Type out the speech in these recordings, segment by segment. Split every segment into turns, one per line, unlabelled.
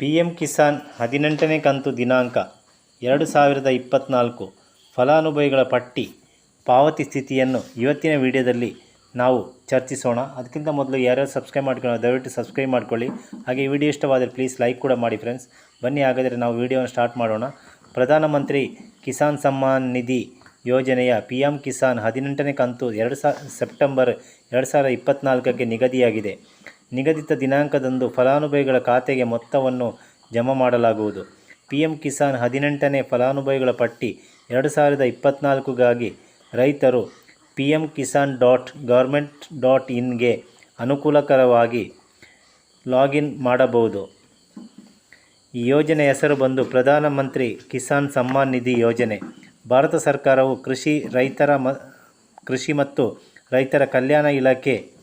P M Kisan ಹದಿನೆಂಟನೇ ಕಂತು ದಿನಾಂಕ ಎರಡು ಸಾವಿರದ ಇಪ್ಪತ್ತ್ನಾಲ್ಕು ಫಲಾನುಭವಿಗಳ ಪಟ್ಟಿ ಪಾವತಿ ಸ್ಥಿತಿಯನ್ನು ಇವತ್ತಿನ ವಿಡಿಯೋದಲ್ಲಿ ನಾವು ಚರ್ಚಿಸೋಣ. ಅದಕ್ಕಿಂತ ಮೊದಲು ಯಾರ್ಯಾರು ಸಬ್ಸ್ಕ್ರೈಬ್ ಮಾಡ್ಕೊಳ್ಳೋ ದಯವಿಟ್ಟು ಸಬ್ಸ್ಕ್ರೈಬ್ ಮಾಡ್ಕೊಳ್ಳಿ. ಹಾಗೆ ಈ ವಿಡಿಯೋ ಇಷ್ಟವಾದರೆ ಪ್ಲೀಸ್ ಲೈಕ್ ಕೂಡ ಮಾಡಿ ಫ್ರೆಂಡ್ಸ್ ಬನ್ನಿ, ಹಾಗಾದರೆ ನಾವು ವಿಡಿಯೋನ ಸ್ಟಾರ್ಟ್ ಮಾಡೋಣ. ಪ್ರಧಾನಮಂತ್ರಿ ಕಿಸಾನ್ ಸಮ್ಮಾನ್ ನಿಧಿ ಯೋಜನೆಯ ಪಿ ಎಂ ಕಿಸಾನ್ ಹದಿನೆಂಟನೇ ಕಂತು ಎರಡು ಸಾ, ಸೆಪ್ಟೆಂಬರ್ ಎರಡು ಸಾವಿರದ ಇಪ್ಪತ್ತ್ನಾಲ್ಕಕ್ಕೆ ನಿಗದಿಯಾಗಿದೆ. ನಿಗದಿತ ದಿನಾಂಕದಂದು ಫಲಾನುಭವಿಗಳ ಖಾತೆಗೆ ಮೊತ್ತವನ್ನು ಜಮಾ ಮಾಡಲಾಗುವುದು. ಪಿ ಎಂ ಕಿಸಾನ್ ಹದಿನೆಂಟನೇ ಫಲಾನುಭವಿಗಳ ಪಟ್ಟಿ ಎರಡು ಸಾವಿರದ ಇಪ್ಪತ್ತ್ನಾಲ್ಕುಗಾಗಿ ರೈತರು P M Kisan dot government dot ಇನ್ಗೆ ಅನುಕೂಲಕರವಾಗಿ ಲಾಗಿನ್ ಮಾಡಬಹುದು. ಈ ಯೋಜನೆ ಹೆಸರು ಬಂದು ಪ್ರಧಾನಮಂತ್ರಿ ಕಿಸಾನ್ ಸಮ್ಮಾನ್ ನಿಧಿ ಯೋಜನೆ. ಭಾರತ ಸರ್ಕಾರವು ಕೃಷಿ ರೈತರ ಮ, ಕೃಷಿ ಮತ್ತು ರೈತರ ಕಲ್ಯಾಣ ಇಲಾಖೆ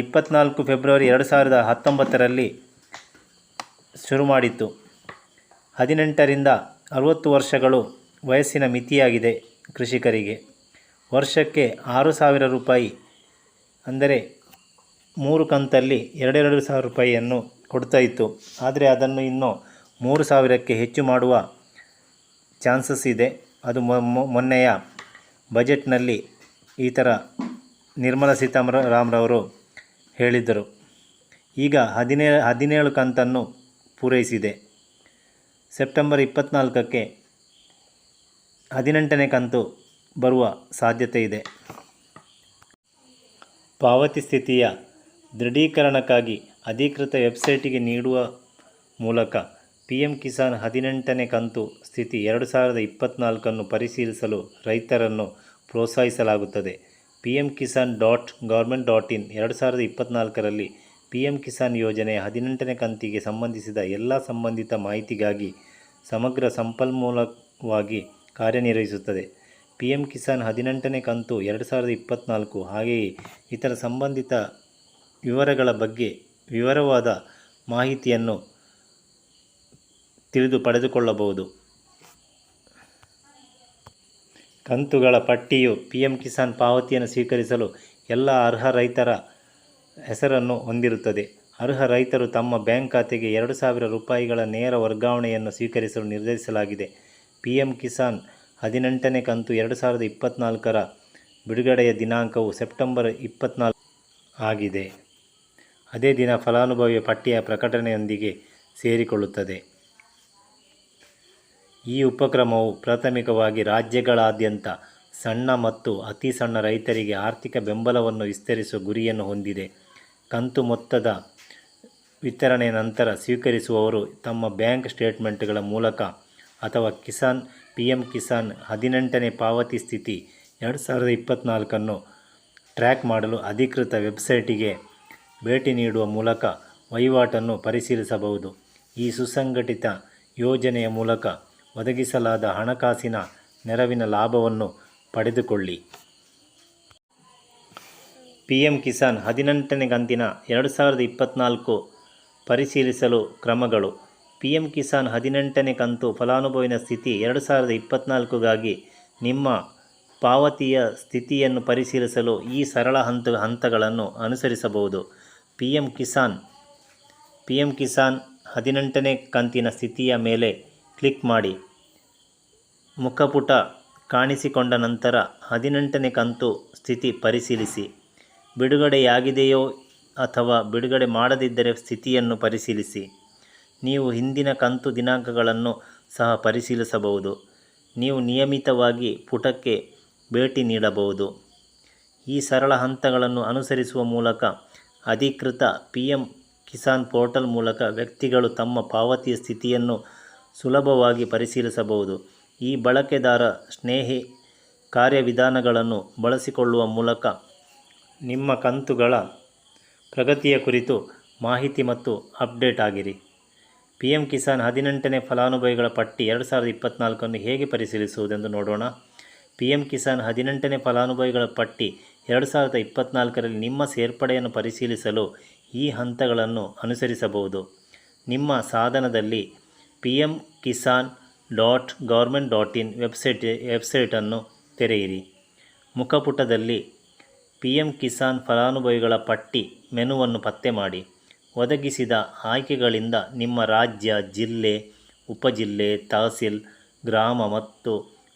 ಇಪ್ಪತ್ನಾಲ್ಕು ಫೆಬ್ರವರಿ ಎರಡು ಸಾವಿರದ ಹತ್ತೊಂಬತ್ತರಲ್ಲಿ ಶುರು ಮಾಡಿತ್ತು. ಹದಿನೆಂಟರಿಂದ ಅರುವತ್ತು ವರ್ಷಗಳು ವಯಸ್ಸಿನ ಮಿತಿಯಾಗಿದೆ ಕೃಷಿಕರಿಗೆ. ವರ್ಷಕ್ಕೆ ಆರು ಸಾವಿರ ರೂಪಾಯಿ ಅಂದರೆ ಮೂರು ಕಂತಲ್ಲಿ ಎರಡೆರಡು ಸಾವಿರ ರೂಪಾಯಿಯನ್ನು ಕೊಡ್ತಾ ಇತ್ತು. ಆದರೆ ಅದನ್ನು ಇನ್ನೂ ಮೂರು ಸಾವಿರಕ್ಕೆ ಹೆಚ್ಚು ಮಾಡುವ ಚಾನ್ಸಸ್ ಇದೆ. ಅದು ಮೊನ್ನೆಯ ಬಜೆಟ್ನಲ್ಲಿ ಈ ಥರ ನಿರ್ಮಲಾ ಸೀತಾರಾಮರವರು ಹೇಳಿದ್ದರು. ಈಗ ಹದಿನೇ, ಹದಿನೇಳು ಕಂತನ್ನು ಪೂರೈಸಿದೆ. ಸೆಪ್ಟೆಂಬರ್ ಇಪ್ಪತ್ತ್ನಾಲ್ಕಕ್ಕೆ ಹದಿನೆಂಟನೇ ಕಂತು ಬರುವ ಸಾಧ್ಯತೆ ಇದೆ. ಪಾವತಿ ಸ್ಥಿತಿಯ ದೃಢೀಕರಣಕ್ಕಾಗಿ ಅಧಿಕೃತ ವೆಬ್ಸೈಟಿಗೆ ನೀಡುವ ಮೂಲಕ ಪಿ ಎಂ ಕಿಸಾನ್ ಹದಿನೆಂಟನೇ ಕಂತು ಸ್ಥಿತಿ ಎರಡು ಸಾವಿರದ ಇಪ್ಪತ್ತ್ನಾಲ್ಕನ್ನು ಪರಿಶೀಲಿಸಲು ರೈತರನ್ನು ಪ್ರೋತ್ಸಾಹಿಸಲಾಗುತ್ತದೆ. P M Kisan dot government dot in ಎರಡು ಸಾವಿರದ ಇಪ್ಪತ್ತ್ನಾಲ್ಕರಲ್ಲಿ ಪಿ ಎಂ ಕಿಸಾನ್ ಯೋಜನೆಯ ಹದಿನೆಂಟನೇ ಕಂತಿಗೆ ಸಂಬಂಧಿಸಿದ ಎಲ್ಲ ಸಂಬಂಧಿತ ಮಾಹಿತಿಗಾಗಿ ಸಮಗ್ರ ಸಂಪನ್ಮೂಲವಾಗಿ ಕಾರ್ಯನಿರ್ವಹಿಸುತ್ತದೆ. ಪಿ ಎಂ ಕಿಸಾನ್ ಹದಿನೆಂಟನೇ ಕಂತು ಎರಡು ಸಾವಿರದ ಇಪ್ಪತ್ತ್ನಾಲ್ಕು ಹಾಗೆಯೇ ಇತರ ಸಂಬಂಧಿತ ವಿವರಗಳ ಬಗ್ಗೆ ವಿವರವಾದ ಮಾಹಿತಿಯನ್ನು ತಿಳಿದು ಪಡೆದುಕೊಳ್ಳಬಹುದು. ಕಂತುಗಳ ಪಟ್ಟಿಯು ಪಿ ಎಂ ಕಿಸಾನ್ ಪಾವತಿಯನ್ನು ಸ್ವೀಕರಿಸಲು ಎಲ್ಲ ಅರ್ಹ ರೈತರ ಹೆಸರನ್ನು ಹೊಂದಿರುತ್ತದೆ. ಅರ್ಹ ರೈತರು ತಮ್ಮ ಬ್ಯಾಂಕ್ ಖಾತೆಗೆ ಎರಡು ಸಾವಿರ ರೂಪಾಯಿಗಳ ನೇರ ವರ್ಗಾವಣೆಯನ್ನು ಸ್ವೀಕರಿಸಲು ನಿರ್ಧರಿಸಲಾಗಿದೆ. ಪಿ ಎಂ ಕಿಸಾನ್ ಹದಿನೆಂಟನೇ ಕಂತು ಎರಡು ಸಾವಿರದ ಇಪ್ಪತ್ತ್ನಾಲ್ಕರ ಬಿಡುಗಡೆಯ ದಿನಾಂಕವು ಸೆಪ್ಟೆಂಬರ್ ಇಪ್ಪತ್ತ್ನಾಲ್ಕು ಆಗಿದೆ. ಅದೇ ದಿನ ಫಲಾನುಭವಿಯ ಪಟ್ಟಿಯ ಪ್ರಕಟಣೆಯೊಂದಿಗೆ ಸೇರಿಕೊಳ್ಳುತ್ತದೆ. ಈ ಉಪಕ್ರಮವು ಪ್ರಾಥಮಿಕವಾಗಿ ರಾಜ್ಯಗಳಾದ್ಯಂತ ಸಣ್ಣ ಮತ್ತು ಅತಿ ಸಣ್ಣ ರೈತರಿಗೆ ಆರ್ಥಿಕ ಬೆಂಬಲವನ್ನು ವಿಸ್ತರಿಸುವ ಗುರಿಯನ್ನು ಹೊಂದಿದೆ. ಕಂತು ಮೊತ್ತದ ವಿತರಣೆಯ ನಂತರ ಸ್ವೀಕರಿಸುವವರು ತಮ್ಮ ಬ್ಯಾಂಕ್ ಸ್ಟೇಟ್ಮೆಂಟ್ಗಳ ಮೂಲಕ ಅಥವಾ ಕಿಸಾನ್ ಪಿ ಎಂ ಕಿಸಾನ್ ಹದಿನೆಂಟನೇ ಪಾವತಿ ಸ್ಥಿತಿ ಎರಡು ಸಾವಿರದ ಇಪ್ಪತ್ತ್ನಾಲ್ಕನ್ನು ಟ್ರ್ಯಾಕ್ ಮಾಡಲು ಅಧಿಕೃತ ವೆಬ್ಸೈಟಿಗೆ ಭೇಟಿ ನೀಡುವ ಮೂಲಕ ವಹಿವಾಟನ್ನು ಪರಿಶೀಲಿಸಬಹುದು. ಈ ಸುಸಂಘಟಿತ ಯೋಜನೆಯ ಮೂಲಕ ಒದಗಿಸಲಾದ ಹಣಕಾಸಿನ ನೆರವಿನ ಲಾಭವನ್ನು ಪಡೆದುಕೊಳ್ಳಿ. ಪಿ ಎಂ ಕಿಸಾನ್ ಹದಿನೆಂಟನೇ ಕಂತಿನ ಎರಡು ಸಾವಿರದ ಇಪ್ಪತ್ತ್ನಾಲ್ಕು ಪರಿಶೀಲಿಸಲು ಕ್ರಮಗಳು. ಪಿ ಎಂ ಕಿಸಾನ್ ಹದಿನೆಂಟನೇ ಕಂತು ಫಲಾನುಭವಿನ ಸ್ಥಿತಿ ಎರಡು ಸಾವಿರದ ಇಪ್ಪತ್ತ್ನಾಲ್ಕುಗಾಗಿ ನಿಮ್ಮ ಪಾವತಿಯ ಸ್ಥಿತಿಯನ್ನು ಪರಿಶೀಲಿಸಲು ಈ ಸರಳ ಹಂತ ಹಂತಗಳನ್ನು ಅನುಸರಿಸಬಹುದು. P M Kisan P M Kisan ಹದಿನೆಂಟನೇ ಕಂತಿನ ಸ್ಥಿತಿಯ ಮೇಲೆ ಕ್ಲಿಕ್ ಮಾಡಿ. ಮುಖಪುಟ ಕಾಣಿಸಿಕೊಂಡ ನಂತರ ಹದಿನೆಂಟನೇ ಕಂತು ಸ್ಥಿತಿ ಪರಿಶೀಲಿಸಿ. ಬಿಡುಗಡೆಯಾಗಿದೆಯೋ ಅಥವಾ ಬಿಡುಗಡೆ ಮಾಡದಿದ್ದರೆ ಸ್ಥಿತಿಯನ್ನು ಪರಿಶೀಲಿಸಿ. ನೀವು ಹಿಂದಿನ ಕಂತು ದಿನಾಂಕಗಳನ್ನು ಸಹ ಪರಿಶೀಲಿಸಬಹುದು. ನೀವು ನಿಯಮಿತವಾಗಿ ಪುಟಕ್ಕೆ ಭೇಟಿ ನೀಡಬಹುದು. ಈ ಸರಳ ಹಂತಗಳನ್ನು ಅನುಸರಿಸುವ ಮೂಲಕ ಅಧಿಕೃತ ಪಿ ಎಂ ಕಿಸಾನ್ ಪೋರ್ಟಲ್ ಮೂಲಕ ವ್ಯಕ್ತಿಗಳು ತಮ್ಮ ಪಾವತಿಯ ಸ್ಥಿತಿಯನ್ನು ಸುಲಭವಾಗಿ ಪರಿಶೀಲಿಸಬಹುದು. ಈ ಬಳಕೆದಾರ ಸ್ನೇಹಿ ಕಾರ್ಯವಿಧಾನಗಳನ್ನು ಬಳಸಿಕೊಳ್ಳುವ ಮೂಲಕ ನಿಮ್ಮ ಕಂತುಗಳ ಪ್ರಗತಿಯ ಕುರಿತು ಮಾಹಿತಿ ಮತ್ತು ಅಪ್ಡೇಟ್ ಆಗಿರಿ. ಪಿ ಎಂ ಕಿಸಾನ್ ಹದಿನೆಂಟನೇ ಫಲಾನುಭವಿಗಳ ಪಟ್ಟಿ ಎರಡು ಸಾವಿರದ ಇಪ್ಪತ್ತ್ನಾಲ್ಕನ್ನು ಹೇಗೆ ಪರಿಶೀಲಿಸುವುದೆಂದು ನೋಡೋಣ. ಪಿ ಎಂ ಕಿಸಾನ್ ಹದಿನೆಂಟನೇ ಫಲಾನುಭವಿಗಳ ಪಟ್ಟಿ ಎರಡು ಸಾವಿರದ ಇಪ್ಪತ್ತ್ನಾಲ್ಕರಲ್ಲಿ ನಿಮ್ಮ ಸೇರ್ಪಡೆಯನ್ನು ಪರಿಶೀಲಿಸಲು ಈ ಹಂತಗಳನ್ನು ಅನುಸರಿಸಬಹುದು. ನಿಮ್ಮ ಸಾಧನದಲ್ಲಿ P M Kisan dot government dot in website ವೆಬ್ಸೈಟನ್ನು ತೆರೆಯಿರಿ. ಮುಖಪುಟದಲ್ಲಿ ಪಿ ಎಂ ಕಿಸಾನ್ ಫಲಾನುಭವಿಗಳ ಪಟ್ಟಿ ಮೆನುವನ್ನು ಪತ್ತೆ ಮಾಡಿ. ಒದಗಿಸಿದ ಆಯ್ಕೆಗಳಿಂದ ನಿಮ್ಮ ರಾಜ್ಯ, ಜಿಲ್ಲೆ, ಉಪಜಿಲ್ಲೆ, ತಹಸೀಲ್, ಗ್ರಾಮ ಮತ್ತು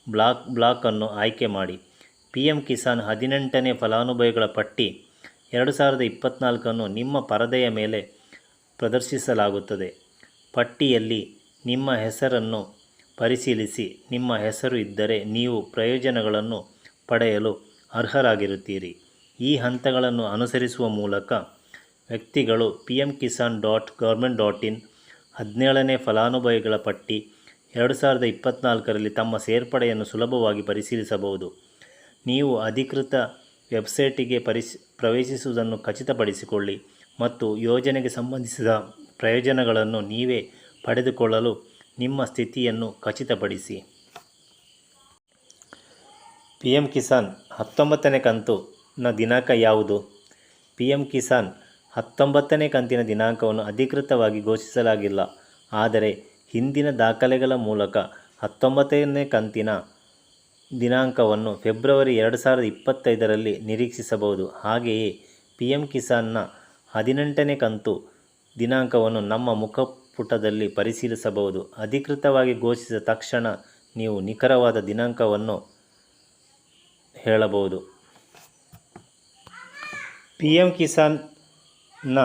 ಬ್ಲಾಕ್ ಬ್ಲಾಕನ್ನು ಆಯ್ಕೆ ಮಾಡಿ. ಪಿ ಎಂ ಕಿಸಾನ್ ಹದಿನೆಂಟನೇ ಫಲಾನುಭವಿಗಳ ಪಟ್ಟಿ ಎರಡು ಸಾವಿರದ ಇಪ್ಪತ್ತ್ನಾಲ್ಕನ್ನು ನಿಮ್ಮ ಪರದೆಯ ಮೇಲೆ ಪ್ರದರ್ಶಿಸಲಾಗುತ್ತದೆ. ಪಟ್ಟಿಯಲ್ಲಿ ನಿಮ್ಮ ಹೆಸರನ್ನು ಪರಿಶೀಲಿಸಿ. ನಿಮ್ಮ ಹೆಸರು ಇದ್ದರೆ ನೀವು ಪ್ರಯೋಜನಗಳನ್ನು ಪಡೆಯಲು ಅರ್ಹರಾಗಿರುತ್ತೀರಿ. ಈ ಹಂತಗಳನ್ನು ಅನುಸರಿಸುವ ಮೂಲಕ ವ್ಯಕ್ತಿಗಳು P M Kisan dot government dot in ಹದಿನೇಳನೇ ಫಲಾನುಭವಿಗಳ ಪಟ್ಟಿ ಎರಡು ಸಾವಿರದ ಇಪ್ಪತ್ತ್ನಾಲ್ಕರಲ್ಲಿ ತಮ್ಮ ಸೇರ್ಪಡೆಯನ್ನು ಸುಲಭವಾಗಿ ಪರಿಶೀಲಿಸಬಹುದು. ನೀವು ಅಧಿಕೃತ ವೆಬ್ಸೈಟಿಗೆ ಪರಿಶ್, ಪ್ರವೇಶಿಸುವುದನ್ನು ಖಚಿತಪಡಿಸಿಕೊಳ್ಳಿ ಮತ್ತು ಯೋಜನೆಗೆ ಸಂಬಂಧಿಸಿದ ಪ್ರಯೋಜನಗಳನ್ನು ನೀವೇ ಪಡೆದುಕೊಳ್ಳಲು ನಿಮ್ಮ ಸ್ಥಿತಿಯನ್ನು ಖಚಿತಪಡಿಸಿ. ಪಿ ಎಂ ಕಿಸಾನ್ ಹತ್ತೊಂಬತ್ತನೇ ಕಂತುನ ದಿನಾಂಕ ಯಾವುದು? ಪಿ ಎಂ ಕಿಸಾನ್ ಹತ್ತೊಂಬತ್ತನೇ ಕಂತಿನ ದಿನಾಂಕವನ್ನು ಅಧಿಕೃತವಾಗಿ ಘೋಷಿಸಲಾಗಿಲ್ಲ. ಆದರೆ ಹಿಂದಿನ ದಾಖಲೆಗಳ ಮೂಲಕ ಹತ್ತೊಂಬತ್ತನೇ ಕಂತಿನ ದಿನಾಂಕವನ್ನು ಫೆಬ್ರವರಿ ಎರಡು ಸಾವಿರದ ಇಪ್ಪತ್ತೈದರಲ್ಲಿ ನಿರೀಕ್ಷಿಸಬಹುದು. ಹಾಗೆಯೇ ಪಿ ಎಂ ಕಿಸಾನ್ನ ಹದಿನೆಂಟನೇ ಕಂತು ದಿನಾಂಕವನ್ನು ನಮ್ಮ ಮುಖಪುಟದಲ್ಲಿ ಪರಿಶೀಲಿಸಬಹುದು. ಅಧಿಕೃತವಾಗಿ ಘೋಷಿಸಿದ ತಕ್ಷಣ ನೀವು ನಿಖರವಾದ ದಿನಾಂಕವನ್ನು ಹೇಳಬಹುದು. ಪಿ ಎಂ ಕಿಸಾನ್ನ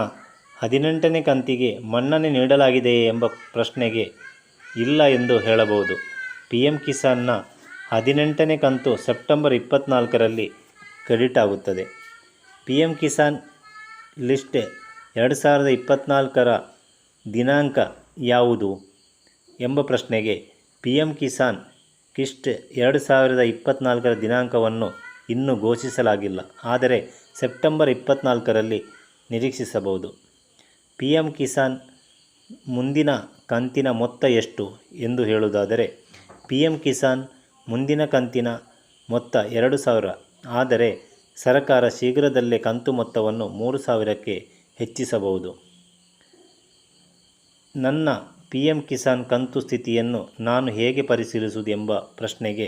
ಹದಿನೆಂಟನೇ ಕಂತಿಗೆ ಮನ್ನಣೆ ನೀಡಲಾಗಿದೆಯೇ ಎಂಬ ಪ್ರಶ್ನೆಗೆ ಇಲ್ಲ ಎಂದು ಹೇಳಬಹುದು. ಪಿ ಎಂ ಕಿಸಾನ್ನ ಹದಿನೆಂಟನೇ ಕಂತು ಸೆಪ್ಟೆಂಬರ್ ಇಪ್ಪತ್ತ್ನಾಲ್ಕರಲ್ಲಿ ಕ್ರೆಡಿಟ್ ಆಗುತ್ತದೆ. ಪಿ ಎಂ ಕಿಸಾನ್ ಲಿಸ್ಟ್ ಎರಡು ಸಾವಿರದ ಇಪ್ಪತ್ತ್ನಾಲ್ಕರ ದಿನಾಂಕ ಯಾವುದು ಎಂಬ ಪ್ರಶ್ನೆಗೆ ಪಿ ಎಂ ಕಿಸಾನ್ ಕಿಸ್ಟ್ ಎರಡು ಸಾವಿರದ ಇಪ್ಪತ್ತ್ನಾಲ್ಕರ ದಿನಾಂಕವನ್ನು ಇನ್ನೂ ಘೋಷಿಸಲಾಗಿಲ್ಲ. ಆದರೆ ಸೆಪ್ಟೆಂಬರ್ ಇಪ್ಪತ್ತ್ನಾಲ್ಕರಲ್ಲಿ ನಿರೀಕ್ಷಿಸಬಹುದು. ಪಿ ಎಂ ಕಿಸಾನ್ ಮುಂದಿನ ಕಂತಿನ ಮೊತ್ತ ಎಷ್ಟು ಎಂದು ಹೇಳುವುದಾದರೆ ಪಿ ಎಂ ಕಿಸಾನ್ ಮುಂದಿನ ಕಂತಿನ ಮೊತ್ತ ಎರಡು ಸಾವಿರ. ಆದರೆ ಸರ್ಕಾರ ಶೀಘ್ರದಲ್ಲೇ ಕಂತು ಮೊತ್ತವನ್ನು ಮೂರು ಸಾವಿರಕ್ಕೆ ಹೆಚ್ಚಿಸಬಹುದು. ನನ್ನ ಪಿ ಎಂ ಕಿಸಾನ್ ಕಂತು ಸ್ಥಿತಿಯನ್ನು ನಾನು ಹೇಗೆ ಪರಿಶೀಲಿಸುವುದು ಎಂಬ ಪ್ರಶ್ನೆಗೆ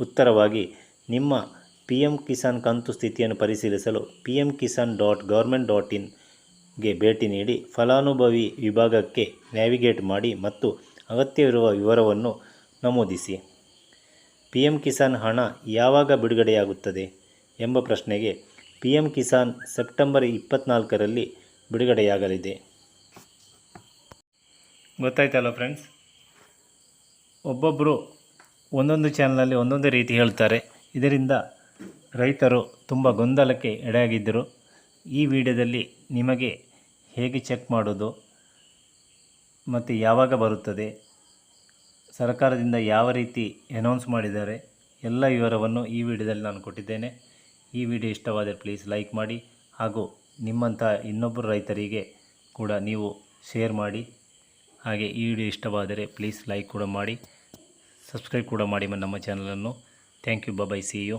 ಉತ್ತರವಾಗಿ ನಿಮ್ಮ ಪಿ ಎಂ ಕಿಸಾನ್ ಕಂತು ಸ್ಥಿತಿಯನ್ನು ಪರಿಶೀಲಿಸಲು P M Kisan dot government dot ಇನ್ಗೆ ಭೇಟಿ ನೀಡಿ ಫಲಾನುಭವಿ ವಿಭಾಗಕ್ಕೆ ನ್ಯಾವಿಗೇಟ್ ಮಾಡಿ ಮತ್ತು ಅಗತ್ಯವಿರುವ ವಿವರವನ್ನು ನಮೂದಿಸಿ. ಪಿ ಎಂ ಕಿಸಾನ್ ಹಣ ಯಾವಾಗ ಬಿಡುಗಡೆಯಾಗುತ್ತದೆ ಎಂಬ ಪ್ರಶ್ನೆಗೆ ಪಿ ಎಂ ಕಿಸಾನ್ ಸೆಪ್ಟೆಂಬರ್ ಇಪ್ಪತ್ತ್ನಾಲ್ಕರಲ್ಲಿ ಬಿಡುಗಡೆಯಾಗಲಿದೆ. ಗೊತ್ತಾಯ್ತಲ್ಲ ಫ್ರೆಂಡ್ಸ್ ಒಬ್ಬೊಬ್ಬರು ಒಂದೊಂದು ಚಾನಲಲ್ಲಿ ಒಂದೊಂದು ರೀತಿ ಹೇಳ್ತಾರೆ. ಇದರಿಂದ ರೈತರು ತುಂಬ ಗೊಂದಲಕ್ಕೆ ಎಡೆಯಾಗಿದ್ದರು. ಈ ವಿಡಿಯೋದಲ್ಲಿ ನಿಮಗೆ ಹೇಗೆ ಚೆಕ್ ಮಾಡೋದು, ಮತ್ತು ಯಾವಾಗ ಬರುತ್ತದೆ, ಸರ್ಕಾರದಿಂದ ಯಾವ ರೀತಿ ಅನೌನ್ಸ್ ಮಾಡಿದ್ದಾರೆ, ಎಲ್ಲ ವಿವರವನ್ನು ಈ ವಿಡಿಯೋದಲ್ಲಿ ನಾನು ಕೊಟ್ಟಿದ್ದೇನೆ. ಈ ವಿಡಿಯೋ ಇಷ್ಟವಾದರೆ ಪ್ಲೀಸ್ ಲೈಕ್ ಮಾಡಿ ಹಾಗೂ ನಿಮ್ಮಂಥ ಇನ್ನೊಬ್ಬರು ರೈತರಿಗೆ ಕೂಡ ನೀವು ಶೇರ್ ಮಾಡಿ. ಹಾಗೆ ಈ ವಿಡಿಯೋ ಇಷ್ಟವಾದರೆ ಪ್ಲೀಸ್ ಲೈಕ್ ಕೂಡ ಮಾಡಿ, ಸಬ್ಸ್ಕ್ರೈಬ್ ಕೂಡ ಮಾಡಿ ನಮ್ಮ ಚಾನಲನ್ನು thank you bye bye see you